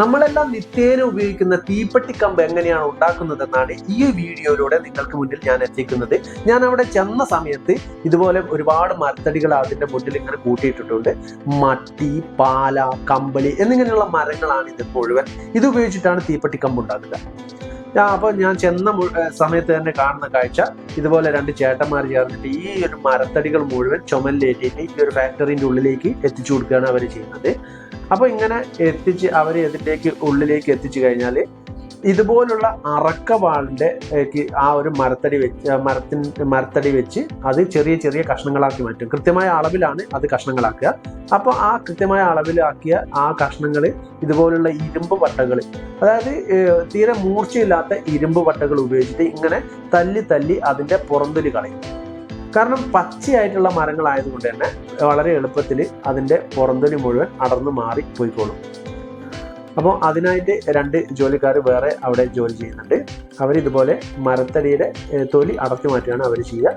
നമ്മളെല്ലാം നിത്യേന ഉപയോഗിക്കുന്ന തീപ്പെട്ടി കമ്പ് എങ്ങനെയാണ് ഉണ്ടാക്കുന്നത് എന്നാണ് ഈ വീഡിയോയിലൂടെ നിങ്ങൾക്ക് മുന്നിൽ ഞാൻ എത്തിക്കുന്നത്. ഞാൻ അവിടെ ചെന്ന സമയത്ത് ഇതുപോലെ ഒരുപാട് മരത്തടികൾ അതിന്റെ മുന്നിൽ ഇങ്ങനെ കൂട്ടിയിട്ടിട്ടുണ്ട്. മട്ടി പാല കമ്പളി എന്നിങ്ങനെയുള്ള മരങ്ങളാണ് ഇത് മുഴുവൻ. ഇത് ഉപയോഗിച്ചിട്ടാണ് തീപ്പെട്ടി കമ്പ് ഉണ്ടാക്കുക. അപ്പോൾ ഞാൻ ചെന്ന സമയത്ത് തന്നെ കാണുന്ന കാഴ്ച. ഇതുപോലെ രണ്ട് ചേട്ടന്മാർ ചേർന്നിട്ട് ഈ ഒരു മരത്തടികൾ മുഴുവൻ ചുമലിലേറ്റിട്ട് ഈ ഒരു ഫാക്ടറിന്റെ ഉള്ളിലേക്ക് എത്തിച്ചു കൊടുക്കുകയാണ് അവർ ചെയ്യുന്നത്. അപ്പോൾ ഇങ്ങനെ എത്തിച്ച് അവർ ഇതിലേക്ക് ഉള്ളിലേക്ക് എത്തിച്ചു കഴിഞ്ഞാൽ ഇതുപോലുള്ള അറക്കവാളിന്റെ ആ ഒരു മരത്തടി വെച്ച് മരത്തിൻ മരത്തടി വെച്ച് അത് ചെറിയ ചെറിയ കഷ്ണങ്ങളാക്കി മാറ്റും. കൃത്യമായ അളവിലാണ് അത് കഷ്ണങ്ങളാക്കുക. അപ്പോൾ ആ കൃത്യമായ അളവിലാക്കിയ ആ കഷ്ണങ്ങൾ ഇതുപോലുള്ള ഇരുമ്പ് വട്ടകൾ അതായത് തീരെ മൂർച്ചയില്ലാത്ത ഇരുമ്പ് വട്ടകൾ ഉപയോഗിച്ചിട്ട് ഇങ്ങനെ തല്ലി തല്ലി അതിന്റെ പുറന്തൊലി കളയും. കാരണം പച്ചയായിട്ടുള്ള മരങ്ങളായതുകൊണ്ട് തന്നെ വളരെ എളുപ്പത്തിൽ അതിന്റെ പുറന്തൊലി മുഴുവൻ അടർന്നു മാറി പോയിക്കോളും. അപ്പോൾ അതിനായിട്ട് രണ്ട് ജോലിക്കാർ വേറെ അവിടെ ജോലി ചെയ്യുന്നുണ്ട്. അവരിതുപോലെ മരത്തടിയുടെ ഏഹ്, തൊലി അടർത്തി മാറ്റുകയാണ് അവർ ചെയ്യുക.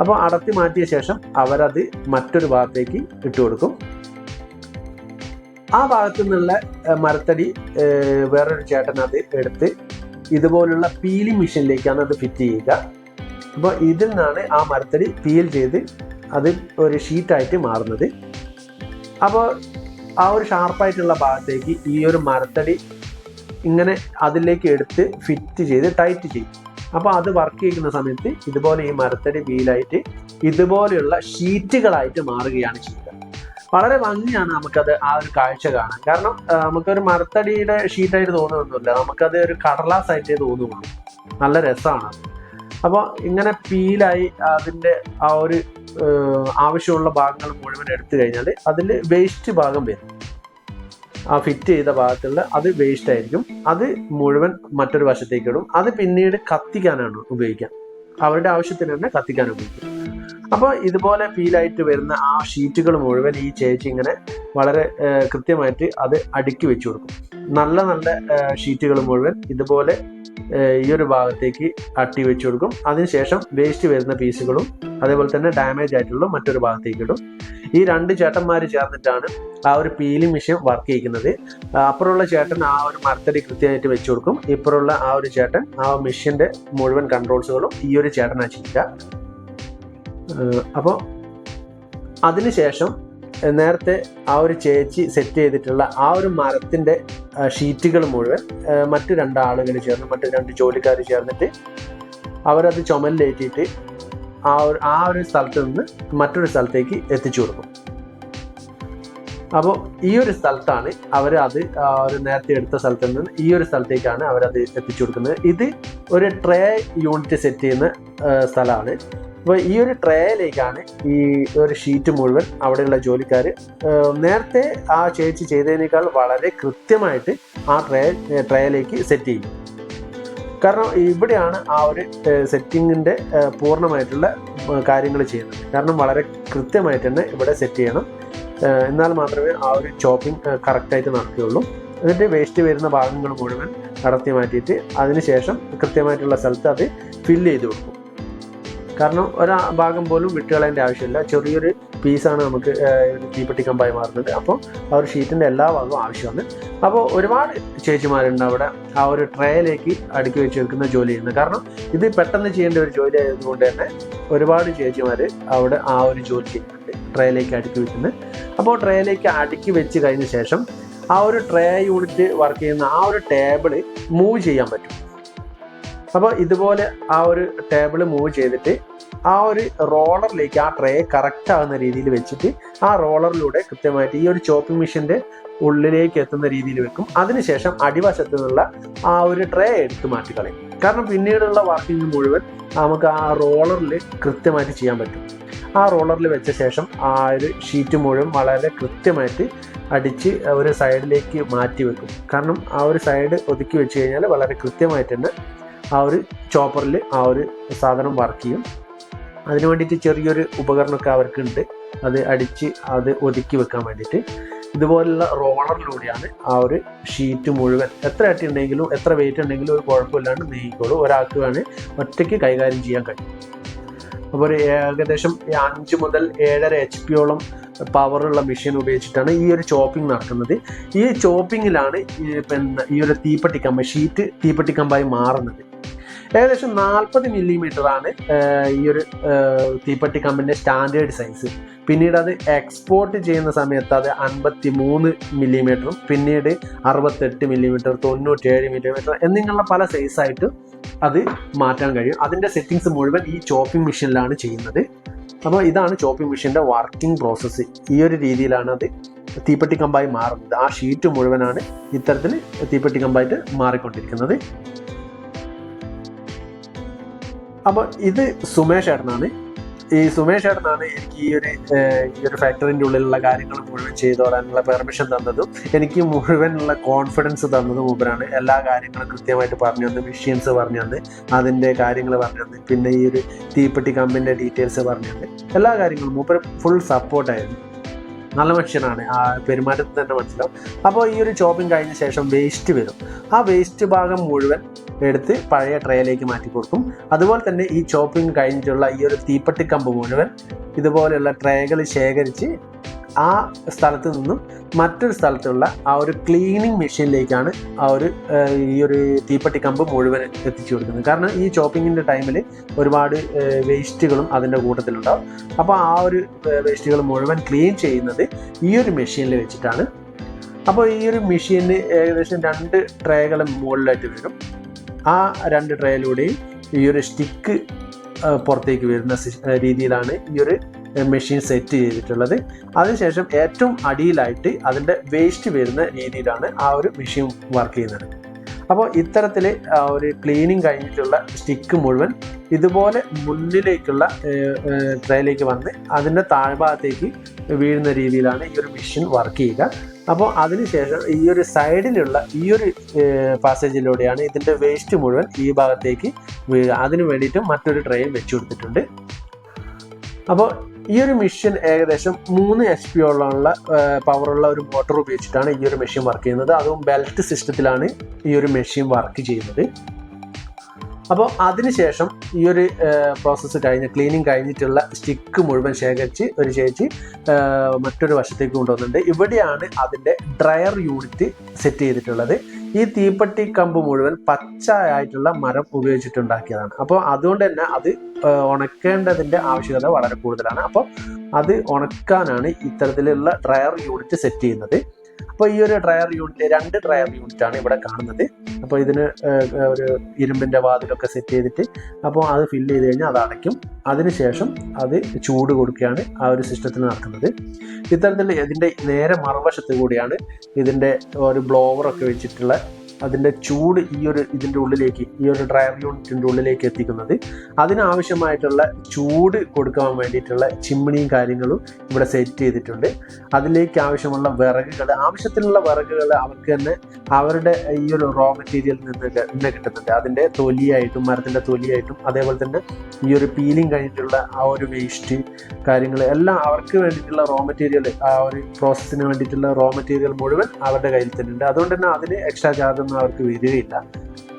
അപ്പോൾ അടർത്തി മാറ്റിയ ശേഷം അവരത് മറ്റൊരു ഭാഗത്തേക്ക് ഇട്ട് കൊടുക്കും. ആ ഭാഗത്തു നിന്നുള്ള മരത്തടി വേറൊരു ചേട്ടൻ എടുത്ത് ഇതുപോലുള്ള പീലി മെഷീനിലേക്കാണ് അത് ഫിറ്റ് ചെയ്യുക. അപ്പോൾ ഇതിൽ നിന്നാണ് ആ മരത്തടി പീൽ ചെയ്ത് അത് ഒരു ഷീറ്റായിട്ട് മാറുന്നത്. അപ്പോൾ ആ ഒരു ഷാർപ്പായിട്ടുള്ള ഭാഗത്തേക്ക് ഈ ഒരു മരത്തടി ഇങ്ങനെ അതിലേക്ക് എടുത്ത് ഫിറ്റ് ചെയ്ത് ടൈറ്റ് ചെയ്യും. അപ്പോൾ അത് വർക്ക് ചെയ്യുന്ന സമയത്ത് ഇതുപോലെ ഈ മരത്തടി വീലായിട്ട് ഇതുപോലെയുള്ള ഷീറ്റുകളായിട്ട് മാറുകയാണ് ചെയ്യുക. വളരെ ഭംഗിയാണ് നമുക്കത് ആ ഒരു കാഴ്ച കാണാൻ. കാരണം നമുക്കൊരു മരത്തടിയുടെ ഷീറ്റായിട്ട് തോന്നുന്നൊന്നുമില്ല. നമുക്കത് ഒരു കടലാസ് ആയിട്ടേ തോന്നുള്ളൂ നല്ല രസമാണ്. അപ്പോൾ ഇങ്ങനെ പീലായി അതിന്റെ ആ ഒരു ആവശ്യമുള്ള ഭാഗങ്ങൾ മുഴുവൻ എടുത്തു കഴിഞ്ഞാൽ അതിൽ വേസ്റ്റ് ഭാഗം വരും. ആ ഫിറ്റ് ചെയ്ത ഭാഗത്തുള്ള അത് വേസ്റ്റ് ആയിരിക്കും. അത് മുഴുവൻ മറ്റൊരു വശത്തേക്ക് ഇടും. അത് പിന്നീട് കത്തിക്കാനാണ് ഉപയോഗിക്കാം അവരുടെ ആവശ്യത്തിന് തന്നെ കത്തിക്കാൻ ഉപയോഗിക്കും അപ്പോൾ ഇതുപോലെ ഫീലായിട്ട് വരുന്ന ആ ഷീറ്റുകൾ മുഴുവൻ ഈ ചേച്ചി ഇങ്ങനെ വളരെ കൃത്യമായിട്ട് അത് അടുക്കി വെച്ചു കൊടുക്കും. നല്ല നല്ല ഷീറ്റുകൾ മുഴുവൻ ഇതുപോലെ ഈ ഒരു ഭാഗത്തേക്ക് അട്ടി വെച്ചു കൊടുക്കും. അതിനുശേഷം വേസ്റ്റ് വരുന്ന പീസുകളും അതേപോലെ തന്നെ ഡാമേജ് ആയിട്ടുള്ള മറ്റൊരു ഭാഗത്തേക്ക് ഇടും. ഈ രണ്ട് ചേട്ടന്മാർ ചേർന്നിട്ടാണ് ആ ഒരു പീലിംഗ് മെഷീൻ വർക്ക് ചെയ്യിക്കുന്നത്. അപ്പുറമുള്ള ചേട്ടൻ ആ ഒരു മരത്തടി കൃത്യമായിട്ട് വെച്ചു കൊടുക്കും. ഇപ്പുറമുള്ള ആ ഒരു ചേട്ടൻ ആ മെഷീന്റെ മുഴുവൻ കൺട്രോൾസുകളും ഈ ഒരു ചേട്ടനാ ചെയ്യുക അപ്പോൾ അതിനുശേഷം നേരത്തെ ആ ഒരു ചേച്ചി സെറ്റ് ചെയ്തിട്ടുള്ള ആ ഒരു മരത്തിന്റെ ഷീറ്റുകൾ മുഴുവൻ മറ്റു രണ്ടാളുകൾ ചേർന്ന് മറ്റു രണ്ട് ജോലിക്കാർ ചേർന്നിട്ട് അവരത് ചുമലിലേറ്റിയിട്ട് ആ ഒരു ആ ഒരു സ്ഥലത്ത് നിന്ന് മറ്റൊരു സ്ഥലത്തേക്ക് എത്തിച്ചു കൊടുക്കും. അപ്പോൾ ഈ ഒരു സ്ഥലത്താണ് അവർ അത് ഒരു നേരത്തെ എടുത്ത സ്ഥലത്ത് നിന്ന് ഈ ഒരു സ്ഥലത്തേക്കാണ് അവരത് എത്തിച്ചു കൊടുക്കുന്നത്. ഇത് ഒരു ട്രേ യൂണിറ്റ് സെറ്റ് ചെയ്യുന്ന സ്ഥലമാണ്. അപ്പോൾ ഈ ഒരു ട്രേയിലേക്കാണ് ഈ ഒരു ഷീറ്റ് മുഴുവൻ അവിടെയുള്ള ജോലിക്കാർ നേരത്തെ ആ ചേച്ചി ചെയ്തതിനേക്കാൾ വളരെ കൃത്യമായിട്ട് ആ ട്രേ ട്രേയിലേക്ക് സെറ്റ് ചെയ്യും. കാരണം ഇവിടെയാണ് ആ ഒരു സെറ്റിങ്ങിന്റെ പൂർണമായിട്ടുള്ള കാര്യങ്ങൾ ചെയ്യുന്നത്. കാരണം വളരെ കൃത്യമായിട്ട് തന്നെ ഇവിടെ സെറ്റ് ചെയ്യണം. എന്നാൽ മാത്രമേ ആ ഒരു ചോപ്പിംഗ് കറക്റ്റായിട്ട് നടക്കുകയുള്ളൂ. എന്നിട്ട് വേസ്റ്റ് വരുന്ന ഭാഗങ്ങൾ മുഴുവൻ നടത്തി മാറ്റിയിട്ട് അതിനുശേഷം കൃത്യമായിട്ടുള്ള സ്ഥലത്ത് അത് ഫില്ല് ചെയ്ത് കൊടുക്കും. കാരണം ഒരു ഭാഗം പോലും വിട്ടുകളയേണ്ട ആവശ്യമില്ല. ചെറിയൊരു പീസാണ് നമുക്ക് തീപ്പെട്ടി കമ്പായി മാറുന്നത്. അപ്പോൾ ആ ഒരു ഷീറ്റിന്റെ എല്ലാ ഭാഗവും ആവശ്യമാണ്. അപ്പോൾ ഒരുപാട് ചേച്ചിമാരുണ്ട് അവിടെ ആ ഒരു ട്രേയിലേക്ക് അടുക്കി വെച്ച് വെക്കുന്ന ജോലി ചെയ്യുന്നത്. കാരണം ഇത് പെട്ടെന്ന് ചെയ്യേണ്ട ഒരു ജോലി ആയതുകൊണ്ട് തന്നെ ഒരുപാട് ചേച്ചിമാർ അവിടെ ആ ഒരു ജോലി ചെയ്യുന്നുണ്ട്. ട്രേയിലേക്ക് അടുക്കി വെക്കുന്നത്. അപ്പോൾ ട്രേയിലേക്ക് അടുക്കി വെച്ച് കഴിഞ്ഞ ശേഷം ആ ഒരു ട്രേ യൂണിറ്റ് വർക്ക് ചെയ്യുന്ന ആ ഒരു ടേബിൾ മൂവ് ചെയ്യാൻ പറ്റും. അപ്പോൾ ഇതുപോലെ ആ ഒരു ടേബിൾ മൂവ് ചെയ്തിട്ട് ആ ഒരു റോളറിലേക്ക് ആ ട്രേ കറക്റ്റ് ആകുന്ന രീതിയിൽ വെച്ചിട്ട് ആ റോളറിലൂടെ കൃത്യമായിട്ട് ഈ ഒരു ചോപ്പിംഗ് മെഷീന്റെ ഉള്ളിലേക്ക് എത്തുന്ന രീതിയിൽ വെക്കും. അതിനുശേഷം അടിവശത്തു നിന്നുള്ള ആ ഒരു ട്രേ എടുത്തു മാറ്റി കളയും. കാരണം പിന്നീടുള്ള വർക്കിംഗ് മുഴുവൻ നമുക്ക് ആ റോളറിൽ കൃത്യമായിട്ട് ചെയ്യാൻ പറ്റും. ആ റോളറിൽ വെച്ച ശേഷം ആ ഒരു ഷീറ്റ് മുഴുവൻ വളരെ കൃത്യമായിട്ട് അടിച്ച് ഒരു സൈഡിലേക്ക് മാറ്റി വെക്കും. കാരണം ആ ഒരു സൈഡ് ഒതുക്കി വെച്ച് കഴിഞ്ഞാൽ വളരെ കൃത്യമായിട്ട് തന്നെ ആ ഒരു ചോപ്പറിൽ ആ ഒരു സാധനം വർക്ക് ചെയ്യും. അതിന് വേണ്ടിയിട്ട് ചെറിയൊരു ഉപകരണമൊക്കെ അവർക്കുണ്ട്. അത് അടിച്ച് അത് ഒതുക്കി വെക്കാൻ വേണ്ടിയിട്ട്. ഇതുപോലുള്ള റോളറിലൂടെയാണ് ആ ഒരു ഷീറ്റ് മുഴുവൻ എത്ര അട്ടി ഉണ്ടെങ്കിലും എത്ര വെയിറ്റ് ഉണ്ടെങ്കിലും ഒരു കുഴപ്പമില്ലാണ്ട് നീങ്ങിക്കോളൂ. ഒരാൾക്ക് വേണേൽ ഒറ്റയ്ക്ക് കൈകാര്യം ചെയ്യാൻ കഴിയും. അപ്പോൾ ഒരു ഏകദേശം അഞ്ച് മുതൽ ഏഴര എച്ച് പിയോളം പവറുള്ള മെഷീൻ ഉപയോഗിച്ചിട്ടാണ് ഈ ഒരു ചോപ്പിംഗ് നടക്കുന്നത്. ഈ ചോപ്പിങ്ങിലാണ് പിന്നെ ഈ ഒരു തീപ്പെട്ടിക്കമ്പ് ഷീറ്റ് തീപ്പെട്ടിക്കമ്പായി മാറുന്നത്. ഏകദേശം നാൽപ്പത് മില്ലിമീറ്റർ ആണ് ഈ ഒരു തീപ്പെട്ടി കമ്പിന്റെ സ്റ്റാൻഡേർഡ് സൈസ് പിന്നീട് അത് എക്സ്പോർട്ട് ചെയ്യുന്ന സമയത്ത് അത് അൻപത്തി മൂന്ന് മില്ലിമീറ്ററും പിന്നീട് അറുപത്തെട്ട് മില്ലിമീറ്റർ തൊണ്ണൂറ്റേഴ് മില്ലിമീറ്റർ എന്നിങ്ങനെയുള്ള പല സൈസായിട്ട് അത് മാറ്റാൻ കഴിയും. അതിന്റെ സെറ്റിങ്സ് മുഴുവൻ ഈ ചോപ്പിംഗ് മെഷീനിലാണ് ചെയ്യുന്നത്. അപ്പോൾ ഇതാണ് ചോപ്പിംഗ് മെഷീന്റെ വർക്കിംഗ് പ്രോസസ്സ് ഈ ഒരു രീതിയിലാണ് അത് തീപ്പെട്ടി കമ്പായി മാറുന്നത്. ആ ഷീറ്റ് മുഴുവനാണ് ഇത്തരത്തിൽ തീപ്പെട്ടി കമ്പായിട്ട് മാറിക്കൊണ്ടിരിക്കുന്നത്. അപ്പോൾ ഇത് സുമേഷ് ഏട്ടനാണ് ഈ സുമേഷ് ഏട്ടനാണ് എനിക്ക് ഈ ഒരു ഈ ഒരു ഫാക്ടറിന്റെ ഉള്ളിലുള്ള കാര്യങ്ങൾ മുഴുവൻ ചെയ്തു തരാനുള്ള പെർമിഷൻ തന്നതും എനിക്ക് മുഴുവൻ ഉള്ള കോൺഫിഡൻസ് തന്നതും മൂപ്പരാണ് എല്ലാ കാര്യങ്ങളും കൃത്യമായിട്ട് പറഞ്ഞു തന്ന് മെഷീൻസ് പറഞ്ഞു തന്ന് അതിന്റെ കാര്യങ്ങൾ പറഞ്ഞു തന്ന് പിന്നെ ഈ ഒരു തീപ്പെട്ടി കമ്പിന്റെ ഡീറ്റെയിൽസ് പറഞ്ഞു തന്ന് എല്ലാ കാര്യങ്ങളും മൂപ്പര് ഫുൾ സപ്പോർട്ടായിരുന്നു നല്ല മനുഷ്യനാണ് ആ പെരുമാറ്റത്തിൽ തന്നെ മനസ്സിലാവും അപ്പോൾ ഈ ഒരു ചോപ്പിംഗ് കഴിഞ്ഞ ശേഷം വേസ്റ്റ് വരും. ആ വേസ്റ്റ് ഭാഗം മുഴുവൻ എടുത്ത് പഴയ ട്രേയിലേക്ക് മാറ്റി കൊടുക്കും. അതുപോലെ തന്നെ ഈ ചോപ്പിംഗ് കഴിഞ്ഞിട്ടുള്ള ഈ ഒരു തീപ്പെട്ടിക്കമ്പ് മുഴുവൻ ഇതുപോലെയുള്ള ട്രേകൾ ശേഖരിച്ച് ആ സ്ഥലത്ത് നിന്നും മറ്റൊരു സ്ഥലത്തുള്ള ആ ഒരു ക്ലീനിങ് മെഷീനിലേക്കാണ് ആ ഒരു ഈ ഒരു തീപ്പെട്ടിക്കമ്പ് മുഴുവൻ എത്തിച്ചു കൊടുക്കുന്നത്. കാരണം ഈ ചോപ്പിങ്ങിന്റെ ടൈമിൽ ഒരുപാട് വേസ്റ്റുകളും അതിന്റെ കൂട്ടത്തിലുണ്ടാവും. അപ്പോൾ ആ ഒരു വേസ്റ്റുകൾ മുഴുവൻ ക്ലീൻ ചെയ്യുന്നത് ഈ ഒരു മെഷീനിൽ വെച്ചിട്ടാണ്. അപ്പോൾ ഈ ഒരു മെഷീനിൽ ഏകദേശം രണ്ട് ട്രേകൾ മുകളിലായിട്ട് വരും. ആ രണ്ട് ട്രേയിലൂടെയും ഈ ഒരു സ്റ്റിക്ക് പുറത്തേക്ക് വരുന്ന രീതിയിലാണ് ഈ ഒരു മെഷീൻ സെറ്റ് ചെയ്തിട്ടുള്ളത്. അതിനുശേഷം ഏറ്റവും അടിയിലായിട്ട് അതിന്റെ വേസ്റ്റ് വരുന്ന രീതിയിലാണ് ആ ഒരു മെഷീൻ വർക്ക് ചെയ്യുന്നത്. അപ്പോൾ ഇത്തരത്തിൽ ഒരു ക്ലീനിങ് കഴിഞ്ഞിട്ടുള്ള സ്റ്റിക്ക് മുഴുവൻ ഇതുപോലെ മുന്നിലേക്കുള്ള ട്രേയിലേക്ക് വന്ന് അതിന്റെ താഴ്ഭാഗത്തേക്ക് വീഴുന്ന രീതിയിലാണ് ഈ ഒരു മെഷീൻ വർക്ക് ചെയ്യുക. അപ്പോൾ അതിനുശേഷം ഈ ഒരു സൈഡിലുള്ള ഈ ഒരു പാസേജിലൂടെയാണ് ഇതിന്റെ വേസ്റ്റ് മുഴുവൻ ഈ ഭാഗത്തേക്ക് വീഴുക. അതിനു വേണ്ടിയിട്ട് മറ്റൊരു ട്രെയിൻ വെച്ചു കൊടുത്തിട്ടുണ്ട്. അപ്പോൾ ഈ ഒരു മെഷീൻ ഏകദേശം മൂന്ന് എച്ച് പി ഉള്ള പവറുള്ള ഒരു മോട്ടോർ ഉപയോഗിച്ചിട്ടാണ് ഈ ഒരു മെഷീൻ വർക്ക് ചെയ്യുന്നത്. അതും ബെൽറ്റ് സിസ്റ്റത്തിലാണ് ഈ ഒരു മെഷീൻ വർക്ക് ചെയ്യുന്നത്. അപ്പോൾ അതിനുശേഷം ഈ ഒരു പ്രോസസ്സ് കഴിഞ്ഞ് ക്ലീനിങ് കഴിഞ്ഞിട്ടുള്ള സ്റ്റിക്ക് മുഴുവൻ ശേഖരിച്ച് ഒരു ചേച്ചി മറ്റൊരു വശത്തേക്ക് കൊണ്ടുവന്നിട്ടുണ്ട്. ഇവിടെയാണ് അതിന്റെ ഡ്രയർ യൂണിറ്റ് സെറ്റ് ചെയ്തിട്ടുള്ളത്. ഈ തീപ്പെട്ടി കമ്പ് മുഴുവൻ പച്ച ആയിട്ടുള്ള മരം ഉപയോഗിച്ചിട്ടുണ്ടാക്കിയതാണ്. അപ്പോൾ അതുകൊണ്ട് തന്നെ അത് ഉണക്കേണ്ടതിന്റെ ആവശ്യകത വളരെ കൂടുതലാണ്. അപ്പോൾ അത് ഉണക്കാനാണ് ഇത്തരത്തിലുള്ള ഡ്രയർ യൂണിറ്റ് സെറ്റ് ചെയ്യുന്നത്. അപ്പോൾ ഈ ഒരു ഡ്രയർ യൂണിറ്റ് രണ്ട് ഡ്രയർ യൂണിറ്റ് ആണ് ഇവിടെ കാണുന്നത്. അപ്പോൾ ഇതിന് ഒരു ഇരുമ്പിന്റെ വാതിലൊക്കെ സെറ്റ് ചെയ്തിട്ട് അപ്പോൾ അത് ഫില്ല് ചെയ്ത് കഴിഞ്ഞാൽ അത് അടയ്ക്കും. അതിനുശേഷം അത് ചൂട് കൊടുക്കുകയാണ് ആ ഒരു സിസ്റ്റത്തിൽ നടക്കുന്നത്. ഇത്തരത്തിൽ ഇതിന്റെ നേരെ മറുവശത്ത് കൂടിയാണ് ഇതിന്റെ ഒരു ബ്ലോവർ ഒക്കെ വെച്ചിട്ടുള്ള അതിന്റെ ചൂട് ഈ ഒരു ഇതിന്റെ ഉള്ളിലേക്ക് ഈ ഒരു ഡ്രയർ യൂണിറ്റിന്റെ ഉള്ളിലേക്ക് എത്തിക്കുന്നത്. അതിനാവശ്യമായിട്ടുള്ള ചൂട് കൊടുക്കാൻ വേണ്ടിയിട്ടുള്ള ചിമ്മിണിയും കാര്യങ്ങളും ഇവിടെ സെറ്റ് ചെയ്തിട്ടുണ്ട്. അതിലേക്ക് ആവശ്യമുള്ള വിറകുകൾ ആവശ്യത്തിനുള്ള വിറകുകൾ അവർക്ക് തന്നെ അവരുടെ ഈ ഒരു റോ മെറ്റീരിയൽ നിന്ന് നിന്ന് കിട്ടുന്നുണ്ട്. അതിന്റെ തൊലിയായിട്ടും മരത്തിന്റെ തൊലിയായിട്ടും അതേപോലെ തന്നെ ഈ ഒരു പീലിംഗ് കഴിഞ്ഞിട്ടുള്ള ആ ഒരു വേസ്റ്റ് കാര്യങ്ങൾ എല്ലാം അവർക്ക് വേണ്ടിയിട്ടുള്ള റോ മെറ്റീരിയൽ ആ ഒരു പ്രോസസ്സിന് വേണ്ടിയിട്ടുള്ള റോ മെറ്റീരിയൽ മുഴുവൻ അവരുടെ കയ്യിൽ തന്നെ ഉണ്ട് അതുകൊണ്ട് തന്നെ അതിന് എക്സ്ട്രാ ചാർജ് ഒന്നും അവർക്ക് വരികയില്ല.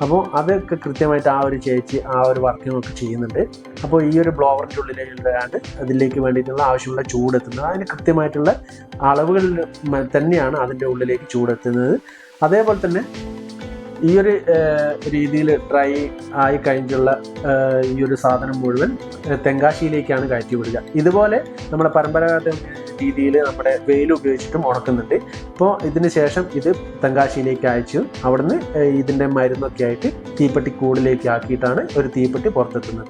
അപ്പോൾ അതൊക്കെ കൃത്യമായിട്ട് ആ ഒരു ചേച്ചി ആ ഒരു വർക്കിംഗ് ഒക്കെ ചെയ്യുന്നുണ്ട്. അപ്പോൾ ഈ ഒരു ബ്ലോവറിന്റെ ഉള്ളിലാണ് അതിലേക്ക് വേണ്ടിയിട്ടുള്ള ആവശ്യമുള്ള ചൂടെത്തുന്നത്. അതിന് കൃത്യമായിട്ടുള്ള അളവുകളിൽ തന്നെയാണ് അതിന്റെ ഉള്ളിലേക്ക് ചൂടെത്തുന്നത്. അതേപോലെ തന്നെ ഈ ഒരു രീതിയിൽ ഡ്രൈ ആയി കഴിഞ്ഞുള്ള ഈ ഒരു സാധനം മുഴുവൻ തെങ്കാശിയിലേക്കാണ് കയറ്റി വിടുക. ഇതുപോലെ നമ്മുടെ പരമ്പരാഗത രീതിയിൽ നമ്മുടെ വെയിൽ ഉപയോഗിച്ചിട്ടും ഉണക്കുന്നുണ്ട്. ഇപ്പോൾ ഇതിന് ശേഷം ഇത് തെങ്കാശിയിലേക്ക് അയച്ചു അവിടുന്ന് ഇതിന്റെ മരുന്നൊക്കെ ആയിട്ട് തീപ്പെട്ടി കൂടിലേക്ക് ആക്കിയിട്ടാണ് ഒരു തീപ്പെട്ടി പുറത്തെത്തുന്നത്.